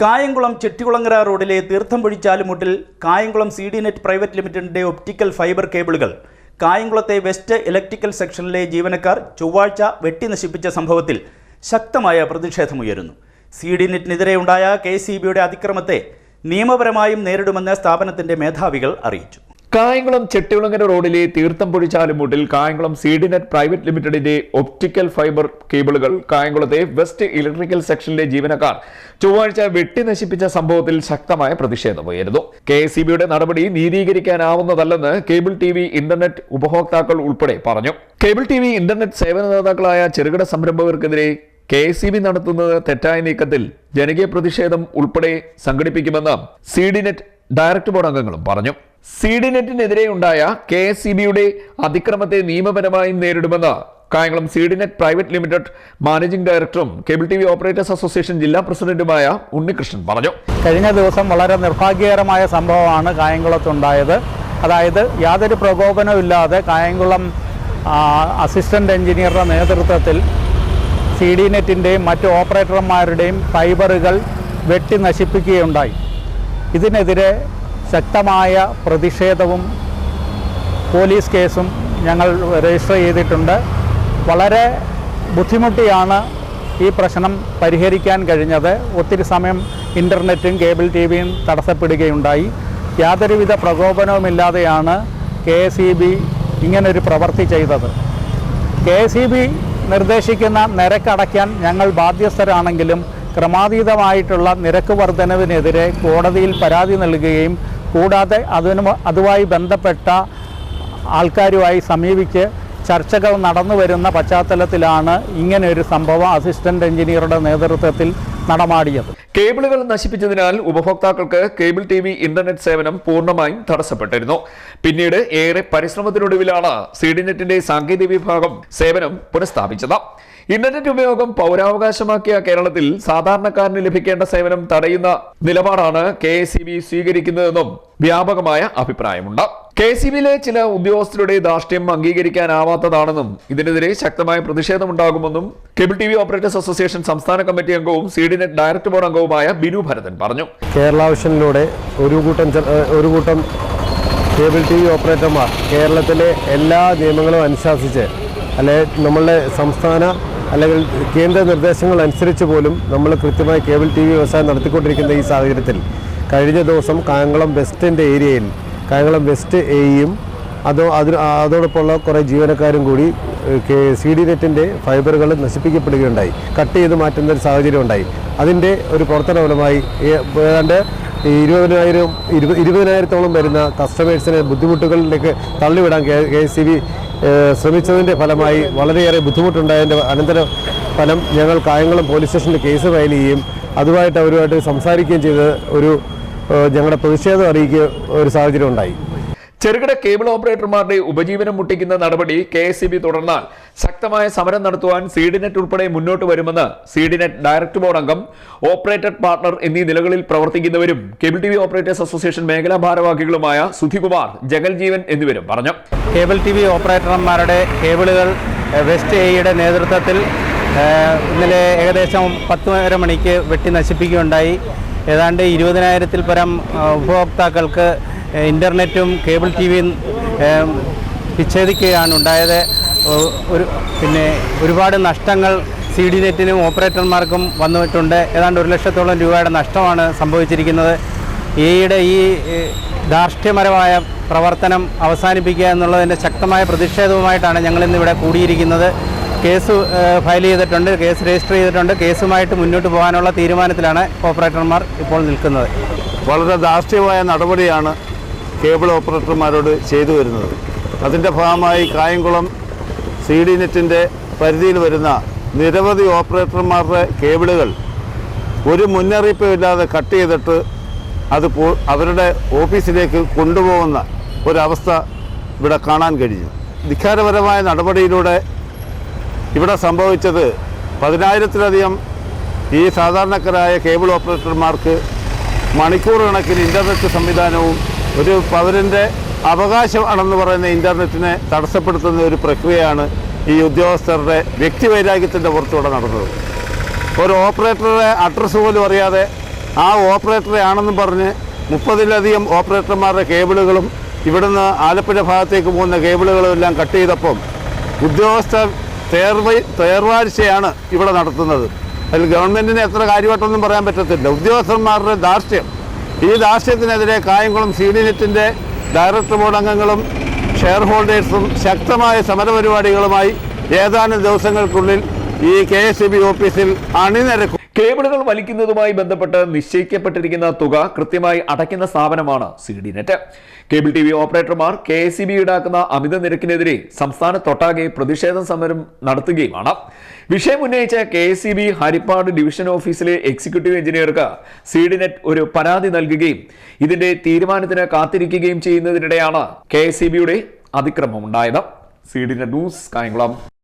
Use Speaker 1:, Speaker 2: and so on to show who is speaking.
Speaker 1: കായംകുളം ചെട്ടികുളങ്ങര റോഡിലെ തീർത്ഥം ചാലുമുട്ടിൽ Kayamkulam C D net private ലിമിറ്റഡിന്റെ ഒപ്റ്റിക്കൽ ഫൈബർ കേബിളുകൾ. കായംകുളത്തെ വെസ്റ്റ് ഇലക്ട്രിക്കൽ സെക്ഷനിലെ ജീവനക്കാർ ചൊവ്വാഴ്ച വെട്ടി നശിപ്പിച്ച സംഭവത്തിൽ ശക്തമായ പ്രതിഷേധമുയരുന്നു. സി ഡി നെറ്റിനെതിരെ ഉണ്ടായ കെ സി ബിയുടെ അതിക്രമത്തെ നിയമപരമായും നേരിടുമെന്ന് സ്ഥാപനത്തിന്റെ മേധാവികൾ അറിയിച്ചു.
Speaker 2: കായംകുളം ചെട്ടികുളങ്ങര റോഡിലെ തീർത്ഥം പൊഴിച്ചാലുമൂട്ടിൽ കായംകുളം സീഡിനെറ്റ് പ്രൈവറ്റ് ലിമിറ്റഡിന്റെ ഒപ്റ്റിക്കൽ ഫൈബർ കേബിളുകൾ. കായംകുളത്തെ വെസ്റ്റ് ഇലക്ട്രിക്കൽ സെക്ഷനിലെ ജീവനക്കാർ ചൊവ്വാഴ്ച വെട്ടി നശിപ്പിച്ച സംഭവത്തിൽ ശക്തമായ പ്രതിഷേധമുയരുന്നു കെ എസ് സി ബിയുടെ നടപടി നീതീകരിക്കാനാവുന്നതല്ലെന്ന് കേബിൾ ടി വി ഇന്റർനെറ്റ് ഉപഭോക്താക്കൾ ഉൾപ്പെടെ പറഞ്ഞു. കേബിൾ ടി വി ഇന്റർനെറ്റ് സേവനദാതാക്കളായ ചെറുകിട സംരംഭകർക്കെതിരെ കെ എസ് സി ബി നടത്തുന്നത് തെറ്റായ നീക്കത്തിൽ ജനകീയ പ്രതിഷേധം ഉൾപ്പെടെ സംഘടിപ്പിക്കുമെന്ന് C D net director board അംഗങ്ങളും പറഞ്ഞു. സി ഡി നെറ്റിനെതിരെ ഉണ്ടായ കെ എസ് സി ബിയുടെ അതിക്രമത്തെ നിയമപരമായും നേരിടുമെന്ന് Kayamkulam C D net private limited managing ഡയറക്ടറും cable T V operators association ജില്ലാ പ്രസിഡന്റുമായ ഉണ്ണികൃഷ്ണൻ പറഞ്ഞു.
Speaker 3: കഴിഞ്ഞ ദിവസം വളരെ നിർഭാഗ്യകരമായ സംഭവമാണ് കായംകുളത്തുണ്ടായത്. അതായത് യാതൊരു പ്രകോപനവും ഇല്ലാതെ കായംകുളം അസിസ്റ്റന്റ് എഞ്ചിനീയറുടെ നേതൃത്വത്തിൽ സി ഡി നെറ്റിന്റെയും മറ്റ് ഓപ്പറേറ്റർമാരുടെയും ഫൈബറുകൾ വെട്ടി നശിപ്പിക്കുകയുണ്ടായി. ഇതിനെതിരെ ശക്തമായ പ്രതിഷേധവും പോലീസ് കേസും ഞങ്ങൾ രജിസ്റ്റർ ചെയ്തിട്ടുണ്ട്. വളരെ ബുദ്ധിമുട്ടിയാണ് ഈ പ്രശ്നം പരിഹരിക്കാൻ കഴിഞ്ഞത്. ഒത്തിരി സമയം ഇന്റർനെറ്റും കേബിൾ ടി വിയും തടസ്സപ്പെടുകയുണ്ടായി. യാതൊരുവിധ പ്രകോപനവുമില്ലാതെയാണ് കെ എസ് ഇ ബി ഇങ്ങനൊരു പ്രവൃത്തി ചെയ്തത്. കെ എസ് ഇ ബി നിർദ്ദേശിക്കുന്ന നിരക്കടയ്ക്കാൻ ഞങ്ങൾ ബാധ്യസ്ഥരാണെങ്കിലും ക്രമാതീതമായിട്ടുള്ള നിരക്ക് വർധനവിനെതിരെ കോടതിയിൽ പരാതി നൽകുകയും കൂടാതെ അതിന് അതുമായി ബന്ധപ്പെട്ട ആൾക്കാരുമായി സമീപിച്ച് ചർച്ചകൾ നടന്നു വരുന്ന പശ്ചാത്തലത്തിലാണ് ഇങ്ങനെ ഒരു സംഭവം അസിസ്റ്റന്റ് എഞ്ചിനീയറുടെ നേതൃത്വത്തിൽ നടമാടിയത്.
Speaker 2: കേബിളുകൾ നശിപ്പിച്ചതിനാൽ ഉപഭോക്താക്കൾക്ക് കേബിൾ ടി വി ഇന്റർനെറ്റ് സേവനം പൂർണമായും തടസ്സപ്പെട്ടിരുന്നു. പിന്നീട് ഏറെ പരിശ്രമത്തിനൊടുവിലാണ് സീഡിനെറ്റിന്റെ സാങ്കേതിക വിഭാഗം സേവനം പുനഃസ്ഥാപിച്ചത്. ഇന്റർനെറ്റ് ഉപയോഗം പൗരാവകാശമാക്കിയ കേരളത്തിൽ സാധാരണക്കാരന് ലഭിക്കേണ്ട സേവനം തടയുന്ന നിലപാടാണ് കെ സ്വീകരിക്കുന്നതെന്നും വ്യാപകമായ അഭിപ്രായമുണ്ട്. കെ സി ബിയിലെ ചില ഉദ്യോഗസ്ഥരുടെ ധാർഷ്ട്യം അംഗീകരിക്കാനാവാത്തതാണെന്നും ഇതിനെതിരെ ശക്തമായ പ്രതിഷേധമുണ്ടാകുമെന്നും cable T V operators association സംസ്ഥാന കമ്മിറ്റി അംഗവും C D net director board അംഗവുമായ ബിനു ഭരതൻ പറഞ്ഞു.
Speaker 4: കേരള വിഷനിലൂടെ ഒരു കൂട്ടം ഒരു കൂട്ടം കേബിൾ ടി വി ഓപ്പറേറ്റർമാർ കേരളത്തിലെ എല്ലാ നിയമങ്ങളും അനുശാസിച്ച് അല്ലെ നമ്മളുടെ സംസ്ഥാന അല്ലെങ്കിൽ കേന്ദ്ര നിർദ്ദേശങ്ങൾ അനുസരിച്ച് പോലും നമ്മൾ കൃത്യമായി കേബിൾ ടി വി വ്യവസായം നടത്തിക്കൊണ്ടിരിക്കുന്ന ഈ സാഹചര്യത്തിൽ കഴിഞ്ഞ ദിവസം കായംകുളം വെസ്റ്റിന്റെ ഏരിയയിൽ കായംകുളം വെസ്റ്റ് എയും അതോ അതിന് അതോടൊപ്പമുള്ള കുറേ ജീവനക്കാരും കൂടി സി ഡി നെറ്റിന്റെ ഫൈബറുകൾ നശിപ്പിക്കപ്പെടുകയുണ്ടായി. കട്ട് ചെയ്ത് മാറ്റുന്ന ഒരു സാഹചര്യം ഉണ്ടായി. അതിന്റെ ഒരു പ്രവർത്തന ഫലമായി ഏ- ഏതാണ്ട് ഇരുപതിനായിരം ഇരുപത് ഇരുപതിനായിരത്തോളം വരുന്ന കസ്റ്റമേഴ്സിനെ ബുദ്ധിമുട്ടുകളിലേക്ക് തള്ളിവിടാൻ കെ എസ് സി ബി ശ്രമിച്ചതിന്റെ ഫലമായി വളരെയേറെ ബുദ്ധിമുട്ടുണ്ടായതിന്റെ അനന്തര ഫലം ഞങ്ങൾ കായംകുളം പോലീസ് സ്റ്റേഷനിൽ കേസ് ഫയൽ ചെയ്യുകയും അതുമായിട്ട് അവരുമായിട്ട് സംസാരിക്കുകയും ചെയ്ത് ഒരു ഞങ്ങളുടെ പ്രതിഷേധം അറിയിക്കുക ഒരു സാഹചര്യം ഉണ്ടായി.
Speaker 2: ചെറുകിട കേബിൾ ഓപ്പറേറ്റർമാരുടെ ഉപജീവനം മുട്ടിക്കുന്ന നടപടി കെ എസ് ബി തുടർന്നാൽ ശക്തമായ സമരം നടത്തുവാൻ സീഡിനെറ്റ് ഉൾപ്പെടെ മുന്നോട്ട് വരുമെന്ന് സീഡിനെറ്റ് ഡയറക്ടർ ബോർഡ് അംഗം ഓപ്പറേറ്റർ പാർട്ണർ എന്നീ നിലകളിൽ പ്രവർത്തിക്കുന്നവരും cable T V operators association മേഖലാ ഭാരവാഹികളുമായ സുധികുമാർ ജഗൽജീവൻ എന്നിവരും പറഞ്ഞു.
Speaker 3: കേബിൾ ടി വി ഓപ്പറേറ്റർമാരുടെ കേബിളുകൾ വെസ്റ്റ് എയുടെ നേതൃത്വത്തിൽ ഇന്നലെ ഏകദേശം പത്ത് മണിക്ക് വെട്ടി നശിപ്പിക്കുകയുണ്ടായി. ഏതാണ്ട് ഇരുപതിനായിരത്തിൽ പരം ഉപഭോക്താക്കൾക്ക് ഇന്റർനെറ്റും കേബിൾ ടി വിയും വിച്ഛേദിക്കുകയാണ് ഉണ്ടായത്. ഒരു പിന്നെ ഒരുപാട് നഷ്ടങ്ങൾ സി ഡി നെറ്റിനും ഓപ്പറേറ്റർമാർക്കും വന്നിട്ടുണ്ട്. ഏതാണ്ട് ഒരു ലക്ഷത്തോളം രൂപയുടെ നഷ്ടമാണ് സംഭവിച്ചിരിക്കുന്നത്. ഈയിടെ ഈ ധാർഷ്ട്യപരമായ പ്രവർത്തനം അവസാനിപ്പിക്കുക എന്നുള്ളതിന്റെ ശക്തമായ പ്രതിഷേധവുമായിട്ടാണ് ഞങ്ങൾ ഇന്നിവിടെ കൂടിയിരിക്കുന്നത്. കേസ് ഫയൽ ചെയ്തിട്ടുണ്ട് കേസ് രജിസ്റ്റർ ചെയ്തിട്ടുണ്ട്. കേസുമായിട്ട് മുന്നോട്ട് പോകാനുള്ള തീരുമാനത്തിലാണ് ഓപ്പറേറ്റർമാർ ഇപ്പോൾ നിൽക്കുന്നത്.
Speaker 5: വളരെ ധാർഷ്ട്യമായ നടപടിയാണ് കേബിൾ ഓപ്പറേറ്റർമാരോട് ചെയ്തു വരുന്നത്. അതിന്റെ ഭാഗമായി കായംകുളം സി ഡി നെറ്റിന്റെ പരിധിയിൽ വരുന്ന നിരവധി ഓപ്പറേറ്റർമാരുടെ കേബിളുകൾ ഒരു മുന്നറിയിപ്പില്ലാതെ കട്ട് ചെയ്തിട്ട് അത് അവരുടെ ഓഫീസിലേക്ക് കൊണ്ടുപോകുന്ന ഒരവസ്ഥ ഇവിടെ കാണാൻ കഴിഞ്ഞു. ധിക്കാരപരമായ നടപടിയിലൂടെ ഇവിടെ സംഭവിച്ചത് പതിനായിരത്തിലധികം ഈ സാധാരണക്കാരായ കേബിൾ ഓപ്പറേറ്റർമാർക്ക് മണിക്കൂർ കണക്കിന് ഇന്റർനെറ്റ് സംവിധാനവും ഒരു പൗരന്റെ അവകാശമാണെന്ന് പറയുന്ന ഇന്റർനെറ്റിനെ തടസ്സപ്പെടുത്തുന്ന ഒരു പ്രക്രിയയാണ് ഈ ഉദ്യോഗസ്ഥരുടെ വ്യക്തിവൈരാഗ്യത്തിന്റെ പുറത്തൂടെ നടന്നത്. ഒരു ഓപ്പറേറ്ററുടെ അഡ്രസ്സ് പോലും അറിയാതെ ആ ഓപ്പറേറ്ററെ ആണെന്നും പറഞ്ഞ് മുപ്പതിലധികം ഓപ്പറേറ്റർമാരുടെ കേബിളുകളും ഇവിടുന്ന് ആലപ്പുഴ ഭാഗത്തേക്ക് പോകുന്ന കേബിളുകളും എല്ലാം കട്ട് ചെയ്തപ്പം ഉദ്യോഗസ്ഥർ തേർവ തേർവാഴ്ചയാണ് ഇവിടെ നടത്തുന്നത്. അതിൽ ഗവൺമെന്റിന് എത്ര കാര്യമായിട്ടൊന്നും പറയാൻ പറ്റത്തില്ല. ഉദ്യോഗസ്ഥന്മാരുടെ ധാർഷ്ട്യം. ഈ ധാർഷ്ട്യത്തിനെതിരെ കായംകുളം സി ഡി നെറ്റിന്റെ ഡയറക്ടർ ബോർഡ് അംഗങ്ങളും ഷെയർ ഹോൾഡേഴ്സും ശക്തമായ സമരപരിപാടികളുമായി ഏതാനും ദിവസങ്ങൾക്കുള്ളിൽ ഈ കെ എസ് ബി ഓഫീസിൽ അണിനിരക്കും.
Speaker 2: കേബിളുകൾ വലിക്കുന്നതുമായി ബന്ധപ്പെട്ട് നിശ്ചയിക്കപ്പെട്ടിരിക്കുന്ന തുക കൃത്യമായി അടയ്ക്കുന്ന സ്ഥാപനമാണ് C D net. Cable T V ഓപ്പറേറ്റർമാർ കെ എസ് സി ബി ഈടാക്കുന്ന അമിത നിരക്കിനെതിരെ സംസ്ഥാനത്തൊട്ടാകെ പ്രതിഷേധ സമരം നടത്തുകയുമാണ്. വിഷയം ഉന്നയിച്ച K S C B Harippad division ഓഫീസിലെ എക്സിക്യൂട്ടീവ് എഞ്ചിനീയർക്ക് സി ഡി നെറ്റ് ഒരു പരാതി നൽകുകയും ഇതിന്റെ തീരുമാനത്തിന് കാത്തിരിക്കുകയും ചെയ്യുന്നതിനിടെയാണ് കെ എസ് സി ബിയുടെ അതിക്രമം ഉണ്ടായത് C D net news Kayamkulam.